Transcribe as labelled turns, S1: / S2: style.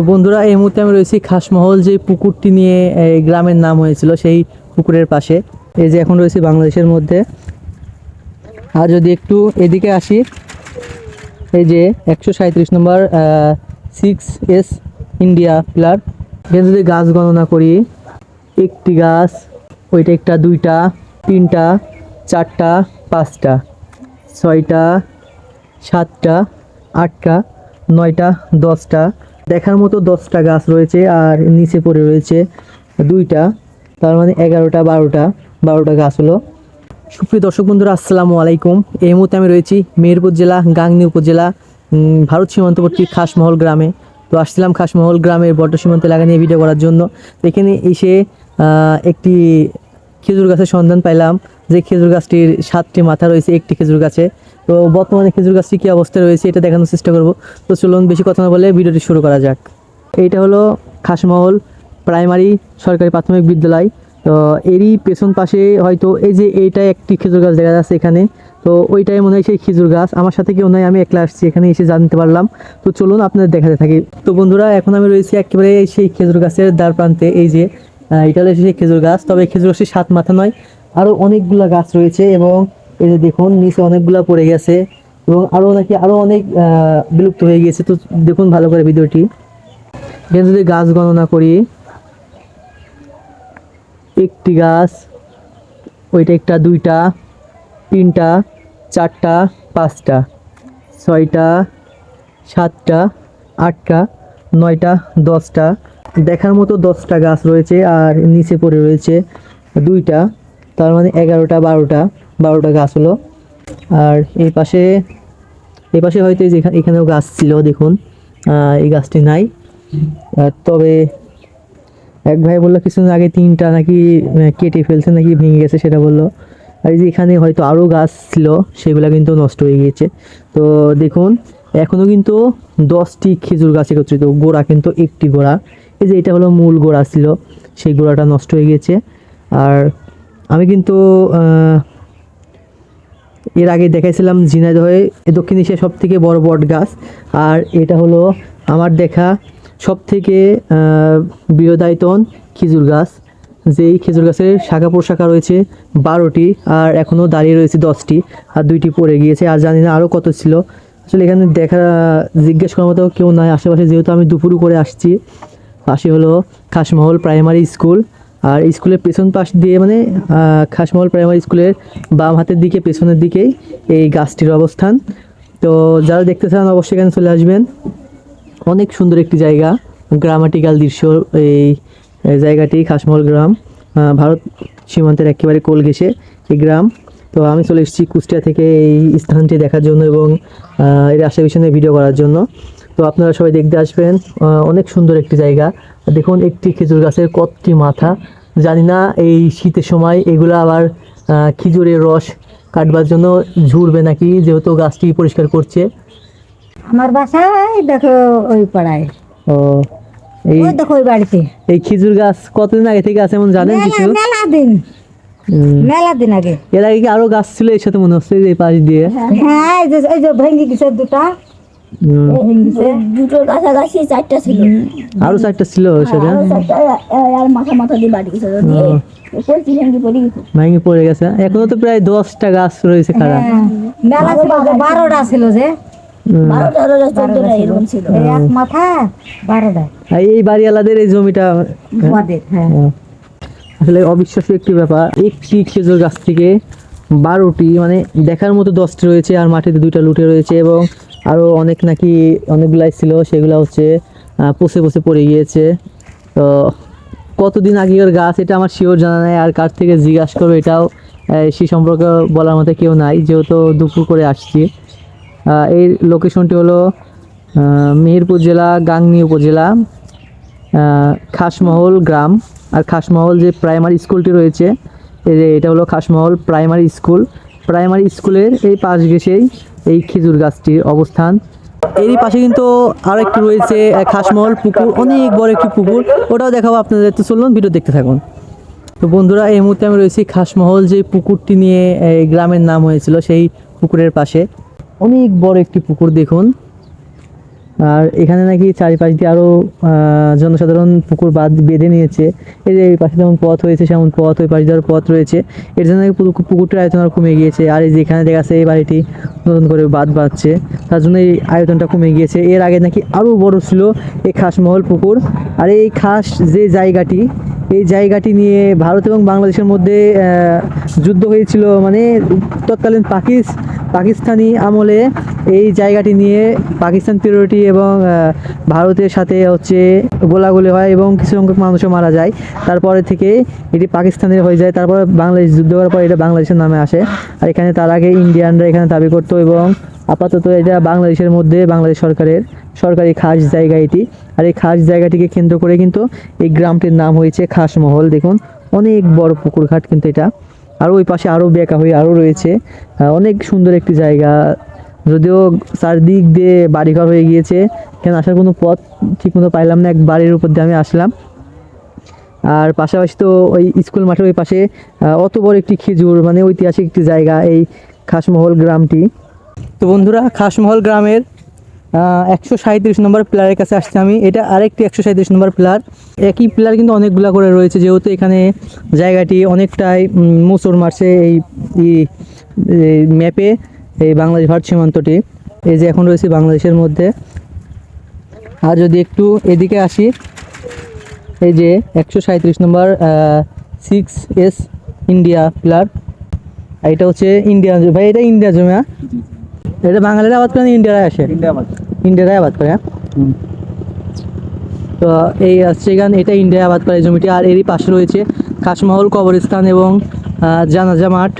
S1: তো বন্ধুরা, এই মুহূর্তে আমি রয়েছি খাসমহল, যে পুকুরটি নিয়ে গ্রামের নাম হয়েছিল সেই পুকুরের পাশে। এই যে এখন রয়েছি বাংলাদেশের মধ্যে। আর যদি একটু এদিকে আসি, এই যে একশো সাঁত্রিশ নম্বর সিক্স এস ইন্ডিয়া পিলার এখানে যদি গাছ গণনা করি, একটি গাছ, ওইটা একটা, দুইটা, তিনটা, চারটা, পাঁচটা, ছয়টা, সাতটা, আটটা, নয়টা, দশটা দেখার মতো দশটা গাছ রয়েছে আর নিচে পড়ে রয়েছে দুইটা, তার মানে এগারোটা, বারোটা বারোটা গাছ হলো। সুপ্রিয় দর্শক বন্ধুরা, আসসালামু আলাইকুম। এই মুহূর্তে আমি রয়েছি মেহেরপুর জেলা, গাংনী উপজেলা ভারত সীমান্তবর্তী খাসমহল গ্রামে। তো আসছিলাম খাসমহল গ্রামের বড্ড সীমান্ত এলাকা নিয়ে ভিডিও করার জন্য। এখানে এসে একটি খেজুর গাছের সন্ধান পাইলাম। যে খেজুর গাছটির সাতটি মাথা রয়েছে, একটি খেজুর গাছে। তো বর্তমানে খেজুর গাছটি কী অবস্থায় রয়েছে এটা দেখানোর চেষ্টা করব। তো চলুন বেশি কথা না বলে ভিডিওটি শুরু করা যাক। এইটা হলো খাসমহল প্রাইমারি সরকারি প্রাথমিক বিদ্যালয়। তো এরই পেছন পাশে হয়তো এই যে এইটা একটি খেজুর গাছ দেখা যাচ্ছে এখানে। তো ওইটাই মনে হয় সেই খেজুর গাছ। আমার সাথে কেউ নয় আমি একলা আসছি, এখানে এসে জানতে পারলাম। তো চলুন আপনাদের দেখাতে থাকি। তো বন্ধুরা, এখন আমি রয়েছি একেবারে সেই খেজুর গাছের দ্বার প্রান্তে। এই যে এটা হলো সেই খেজুর গাছ। তবে খেজুর গাছের সাত মাথা নয় আরও অনেকগুলা গাছ রয়েছে এবং এই যে দেখুন, নিচে অনেকগুলা পড়ে গেছে এবং আরও নাকি আরও অনেক বিলুপ্ত হয়ে গিয়েছে। তো দেখুন ভালো করে ভিডিওটি। এখানে যদি গাছ গণনা করি, একটি গাছ, ওইটা একটা, দুইটা, তিনটা, চারটা, পাঁচটা, ছয়টা, সাতটা, আটটা, নয়টা, দশটা। দেখার মতো দশটা গাছ রয়েছে আর নিচে পড়ে রয়েছে দুইটা। তার মানে এগারোটা, বারোটা বারোটা গাছ হলো। আর এই পাশে এই পাশে হয়তো এখানেও গাছ ছিল, দেখুন। এই গাছটি নাই। তবে এক ভাই বলল কিছুদিন আগে তিনটা নাকি কেটে ফেলছে, নাকি ভেঙে গেছে সেটা বলল। আর এই যে এখানে হয়তো আরও গাছ ছিল, সেগুলো কিন্তু নষ্ট হয়ে গিয়েছে। তো দেখুন এখনও কিন্তু দশটি খেজুর গাছ একত্রিত। গোড়া কিন্তু একটি গোড়া। এই যে এটা হলো মূল গোড়া ছিল, সেই গোড়াটা নষ্ট হয়ে গেছে আর আমি কিন্তু এর আগে দেখাইছিলাম ঝিনাইদহে দক্ষিণ এশিয়ার সব থেকে বড় বট গাছ। আর এটা হলো আমার দেখা সব থেকে বৃহদায়তন খেজুর গাছ। যেই খেজুর গাছের শাখা প্রশাখা রয়েছে বারোটি, আর এখনও দাঁড়িয়ে রয়েছে দশটি, আর দুইটি পড়ে গিয়েছে, আর জানি না আরও কত ছিল। আসলে এখানে দেখা, জিজ্ঞেস করার মতো কেউ নাই। আশেপাশে যেহেতু আমি দুপুর করে আসছি, পাশে হলো খাসমহল প্রাইমারি স্কুল। আর স্কুলের পেছন পাশ দিয়ে মানে খাসমহল প্রাইমারি স্কুলের বাম হাতের দিকে, পেছনের দিকেই এই গাছটির অবস্থান। তো যারা দেখতে চান, অবশ্যই এখানে চলে আসবেন। অনেক সুন্দর একটি জায়গা গ্রামাটিক্যাল দৃশ্য এই জায়গাটি খাসমহল গ্রাম। ভারত সীমান্তের একেবারে কোল ঘেঁষে এই গ্রাম। তো আমি চলে এসেছি কুষ্টিয়া থেকে এই স্থানটি দেখার জন্য এবং এর আশেপাশে ভিডিও করার জন্য। তো আপনারা সবাই দেখতে আসবেন। অনেক সুন্দর একটি জায়গা। দেখুন একটি খেজুর গাছের কতটি মাথা। জানি না এই শীতের সময় এগুলো আবার খেজুরের রস কাটবার জন্য ঝুরবে নাকি যেহেতু গাছটি পরিষ্কার করছে।
S2: আমার বাসায় দেখো ওই পাড়ায়।
S1: ও এই
S2: দেখো ওই বাড়িতে।
S1: এই খেজুর গাছ কতদিন আগে থেকে আছে এমন জানেন কিছু?
S2: মেলা দিন। মেলা দিন আগে।
S1: এর আগে কি আরও গাছ ছিল এর সাথে মনে হচ্ছে এই পাশ দিয়ে?
S2: হ্যাঁ এই যে এই যে ভেঙে গেছে দুটা।
S1: হুম।
S2: ভেঙে গেছে
S3: দুটো কাছাকাছি চারটা ছিল।
S1: আরও চারটা ছিল ওর সাথে
S3: আরও মাথা মাথা দিয়ে বাড়ি গেছে। দিয়ে পড়ছি ভেঙে পড়ে গেছে।
S1: ভেঙে পড়ে গেছে। এখনও তো প্রায় দশটা গাছ রয়েছে খারাপ
S2: হ্যাঁ, বারোটা ছিল যে। এই
S1: বাড়িওয়ালাদের এই জমিটা
S2: হ্যাঁ।
S1: আসলে অবিশ্বাস্য একটি ব্যাপার। একটি খেজুর গাছ থেকে বারোটি মানে দেখার মতো দশটি রয়েছে আর মাটিতে দুইটা লুটে রয়েছে এবং আরও অনেক নাকি অনেকগুলাই ছিল, সেগুলো হচ্ছে পচে পচে পড়ে গিয়েছে। তো কতদিন আগের গাছ এটা আমার শিওর জানা নাই, আর কার থেকে জিজ্ঞাসা করব এটাও সে সম্পর্কে বলার মতো কেউ নাই, যেহেতু দুপুর করে আসছি। এই লোকেশনটি হলো মেহেরপুর জেলা, গাংনী উপজেলা খাসমহল গ্রাম। আর খাসমহল যে প্রাইমারি স্কুলটি রয়েছে এটা হলো খাসমহল প্রাইমারি স্কুল প্রাইমারি স্কুলের এই পাশ ঘেসেই এই খেজুর গাছটির অবস্থান। এরই পাশে কিন্তু আরও একটি রয়েছে খাসমহল পুকুর, অনেক বড় একটি পুকুর। ওটাও দেখাবো আপনাদের তো চলুন, ভিডিও দেখতে থাকুন। তো বন্ধুরা, এই মুহূর্তে আমি রয়েছি খাসমহল, যে পুকুরটি নিয়ে গ্রামের নাম হয়েছিল সেই পুকুরের পাশে। অনেক বড় একটি পুকুর দেখুন। আর এখানে নাকি চারিপাশ দিয়ে আরও জনসাধারণ পুকুর বাঁধ বেঁধে নিয়েছে। এই যে এই পাশে যেমন পথ হয়েছে, সেমন পথ, ওই পাশে দেওয়ার পথ রয়েছে, এর জন্য নাকি পুকুরটার আয়তন আরও কমে গিয়েছে। আর এই যে এখানে দেখা যাচ্ছে এই বাড়িটি নতুন করে বাঁধ বাঁধছে, তার জন্য এই আয়তনটা কমে গিয়েছে। এর আগে নাকি আরও বড় ছিল এই খাসমহল পুকুর। আর এই খাস যে জায়গাটি, এই জায়গাটি নিয়ে ভারত এবং বাংলাদেশের মধ্যে যুদ্ধ হয়েছিল মানে তৎকালীন পাকিস পাকিস্তানি আমলে এই জায়গাটি নিয়ে পাকিস্তান পিরিয়ডটি এবং ভারতের সাথে হচ্ছে গোলাগুলি হয় এবং কিছু সংখ্যক মানুষও মারা যায়। তারপরে থেকে এটি পাকিস্তানের হয়ে যায়। তারপরে বাংলাদেশ যুদ্ধ করার পর এটা বাংলাদেশের নামে আসে। আর এখানে তার আগে ইন্ডিয়ানরা এখানে দাবি করতো এবং আপাতত এটা বাংলাদেশের মধ্যে বাংলাদেশ সরকারের সরকারি খাস জায়গা এটি। আর এই খাস জায়গাটিকে কেন্দ্র করে কিন্তু এই গ্রামটির নাম হয়েছে খাসমহল দেখুন, অনেক বড় পুকুর ঘাট কিন্তু এটা। আর ওই পাশে আরও বেঁকা হয়ে আরও রয়েছে। অনেক সুন্দর একটি জায়গা। যদিও চারদিক দিয়ে বাড়িঘর হয়ে গিয়েছে, কেন আসার কোনো পথ ঠিকমতো পাইলাম না, এক বাড়ির উপর দিয়ে আমি আসলাম। আর পাশাপাশি তো ওই স্কুল মাঠের ওই পাশে অত বড় একটি খেজুর মানে ঐতিহাসিক একটি জায়গা, এই খাসমহল গ্রামটি। তো বন্ধুরা, খাসমহল গ্রামের একশো সাঁত্রিশ নম্বর প্লেয়ারের কাছে আসছি আমি। এটা আরেকটি একশো সাঁত্রিশ নম্বর প্লেয়ার। একই প্লেয়ার কিন্তু অনেকগুলা করে রয়েছে, যেহেতু এখানে জায়গাটি অনেকটাই মোচড় মারছে এই ম্যাপে, এই বাংলাদেশ ভারত সীমান্তটি। এই যে এখন রয়েছে বাংলাদেশের মধ্যে। আর যদি একটু এদিকে আসি, এই যে একশো সাঁত্রিশ নম্বর সিক্স এস ইন্ডিয়া প্লার আর এটা হচ্ছে ইন্ডিয়া ভাই, এটা ইন্ডিয়া জমি? হ্যাঁ এটা বাঙালিরা আবাদ করে না ইন্ডিয়ারাই আসে? ইন্ডিয়ারাই আবাদ করে হ্যাঁ? তো এই সেখান এখানে এটা ইন্ডিয়ায় আবাদ করে জমিটি। আর এরই পাশে রয়েছে খাসমহল কবরস্থান এবং জানাজা মাঠ।